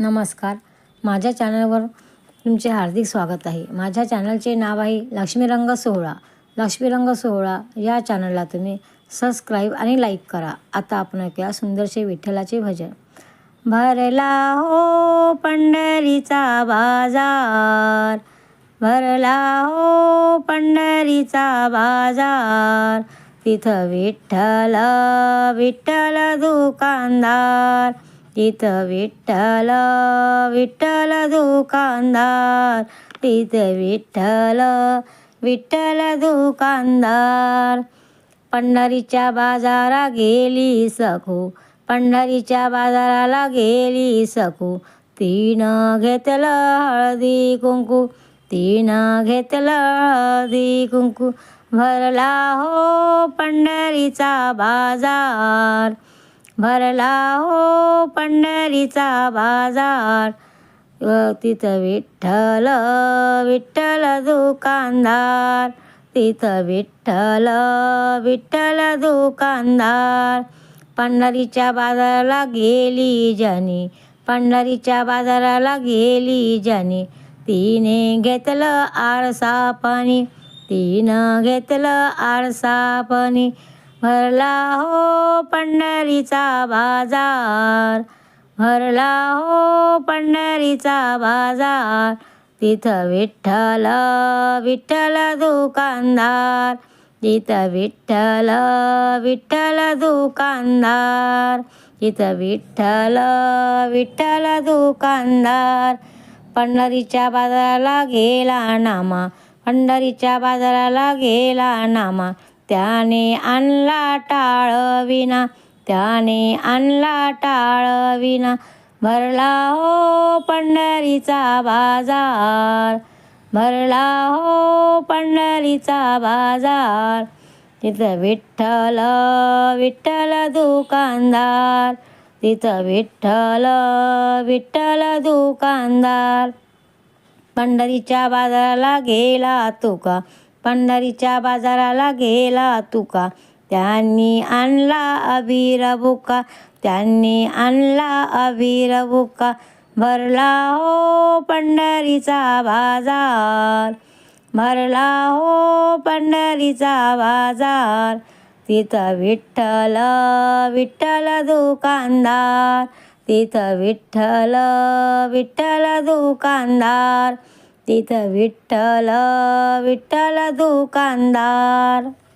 नमस्कार. माझ्या चॅनलवर तुमचे हार्दिक स्वागत आहे. माझ्या चॅनलचे नाव आहे लक्ष्मीरंग सोहळा. लक्ष्मीरंग सोहळा या चॅनलला तुम्ही सबस्क्राईब आणि लाईक करा. आता आपण ऐकूया सुंदरसे विठ्ठलाचे भजन. भरला हो पंढरीचा बाजार. भरला हो पंढरीचा बाजार. तिथं विठ्ठल विठ्ठल दुकानदार. तिथं विठ्ठल विठ्ठल दुकानदार. तिथं विठ्ठल विठ्ठल दुकानदार. पंढरीच्या बाजारा गेली सखू पंढरीच्या बाजाराला गेली सखू तिनं घेतलं हळदी कुंकू. तिनं घेतलं हळदी कुंकू. भरला हो पंढरीचा बाजार. भरला हो पंढरीचा बाजार. तिथं विठ्ठल विठ्ठल दुकानदार. तिथं विठ्ठल विठ्ठल दुकानदार. पंढरीच्या बाजाराला गेली जनी पंढरीच्या बाजाराला गेली जनी तिने घेतलं आरसा पाणी तिनं घेतलं आरसा पाणी. भरला हो पंढरीचा बाजार. भरला हो पंढरीचा बाजार. तिथं विठ्ठल विठ्ठल दुकानदार. तिथं विठ्ठल विठ्ठल दुकानदार. तिथं विठ्ठल विठ्ठल दुकानदार. पंढरीच्या बाजाराला गेला नामा. पंढरीच्या बाजाराला गेला नामा. त्याने आणला टाळविना त्याने आणला टाळविना. भरला हो पंढरीचा बाजार भरला हो पंढरीचा बाजार. तिथं विठ्ठल विठ्ठल दुकानदार तिथं विठ्ठल विठ्ठल दुकानदार. पंढरीच्या बाजाराला गेला तुका पंढरीच्या बाजाराला गेला तुका. त्यांनी आणला अबीर बुका. त्यांनी आणला अबीर बुका. भरला हो पंढरीचा बाजार. भरला हो पंढरीचा बाजार. तिथं विठ्ठल विठ्ठल दुकानदार. तिथं विठ्ठल विठ्ठल दुकानदार. तिथं विठ्ठल विठ्ठल दुकानदार.